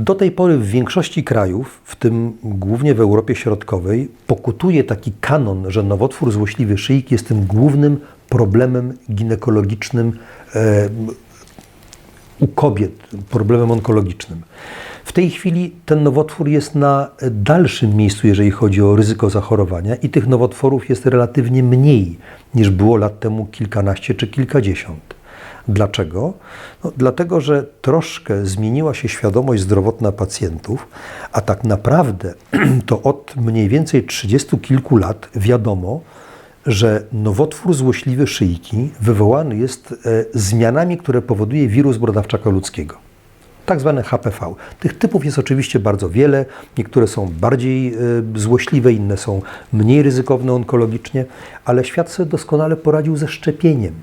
Do tej pory w większości krajów, w tym głównie w Europie Środkowej, pokutuje taki kanon, że nowotwór złośliwy szyjki jest tym głównym problemem ginekologicznym e, u kobiet, problemem onkologicznym. W tej chwili ten nowotwór jest na dalszym miejscu, jeżeli chodzi o ryzyko zachorowania, i tych nowotworów jest relatywnie mniej niż było lat temu kilkanaście czy kilkadziesiąt. Dlaczego? No, dlatego, że troszkę zmieniła się świadomość zdrowotna pacjentów, a tak naprawdę to od mniej więcej trzydziestu kilku lat wiadomo, że nowotwór złośliwy szyjki wywołany jest e, zmianami, które powoduje wirus brodawczaka ludzkiego. Tak zwane HPV. Tych typów jest oczywiście bardzo wiele. Niektóre są bardziej e, złośliwe, inne są mniej ryzykowne onkologicznie, ale świat sobie doskonale poradził ze szczepieniem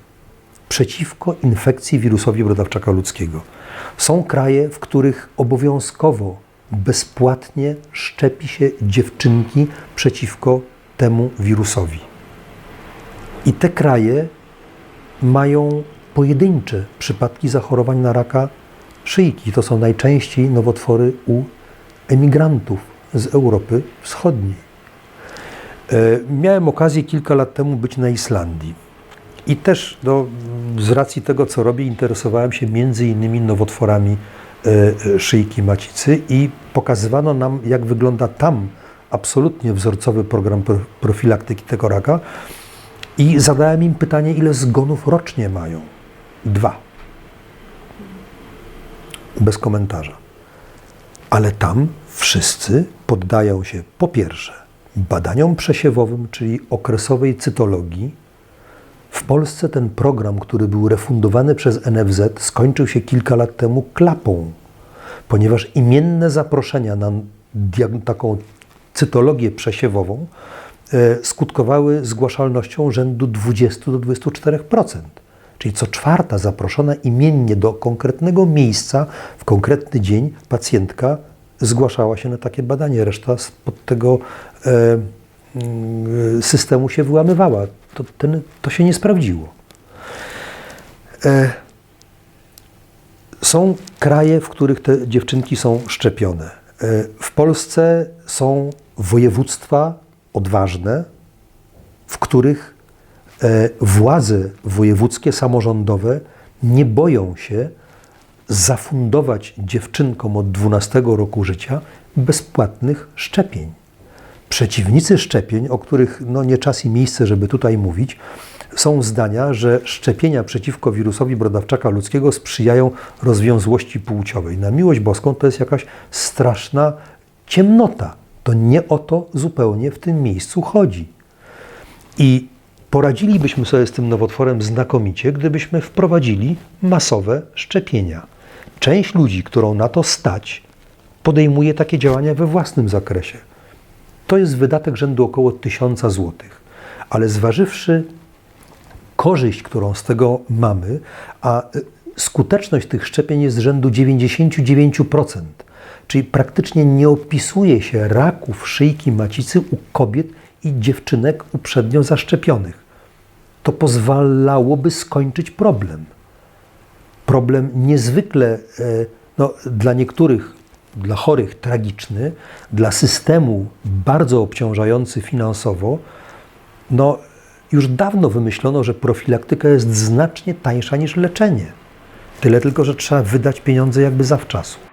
przeciwko infekcji wirusowi brodawczaka ludzkiego. Są kraje, w których obowiązkowo, bezpłatnie szczepi się dziewczynki przeciwko temu wirusowi. I te kraje mają pojedyncze przypadki zachorowań na raka szyjki. To są najczęściej nowotwory u emigrantów z Europy Wschodniej. E, Miałem okazję kilka lat temu być na Islandii. I też no, z racji tego, co robię, interesowałem się między innymi nowotworami e, e, szyjki macicy i pokazywano nam, jak wygląda tam absolutnie wzorcowy program pro- profilaktyki tego raka. I zadałem im pytanie, ile zgonów rocznie mają. Dwa. Bez komentarza. Ale tam wszyscy poddają się po pierwsze badaniom przesiewowym, czyli okresowej cytologii. Polsce ten program, który był refundowany przez NFZ, skończył się kilka lat temu klapą, ponieważ imienne zaproszenia na taką cytologię przesiewową e, skutkowały zgłaszalnością rzędu 20 do 24%. Czyli co czwarta zaproszona imiennie do konkretnego miejsca w konkretny dzień pacjentka zgłaszała się na takie badanie. Reszta spod tego e, mm, systemu się wyłamywała. To, ten, to się nie sprawdziło. E, są kraje, w których te dziewczynki są szczepione. E, W Polsce są województwa odważne, w których e, władze wojewódzkie, samorządowe nie boją się zafundować dziewczynkom od 12 roku życia bezpłatnych szczepień. Przeciwnicy szczepień, o których no, nie czas i miejsce, żeby tutaj mówić, są zdania, że szczepienia przeciwko wirusowi brodawczaka ludzkiego sprzyjają rozwiązłości płciowej. Na miłość boską to jest jakaś straszna ciemnota. To nie o to zupełnie w tym miejscu chodzi. I poradzilibyśmy sobie z tym nowotworem znakomicie, gdybyśmy wprowadzili masowe szczepienia. Część ludzi, którą na to stać, podejmuje takie działania we własnym zakresie. To jest wydatek rzędu około 1000 zł. Ale zważywszy korzyść, którą z tego mamy, a y, skuteczność tych szczepień jest rzędu 99%, czyli praktycznie nie opisuje się raków szyjki macicy u kobiet i dziewczynek uprzednio zaszczepionych. To pozwalałoby skończyć problem. Problem niezwykle e, no, dla niektórych, dla chorych tragiczny, dla systemu bardzo obciążający finansowo, no już dawno wymyślono, że profilaktyka jest znacznie tańsza niż leczenie. Tyle tylko, że trzeba wydać pieniądze jakby zawczasu.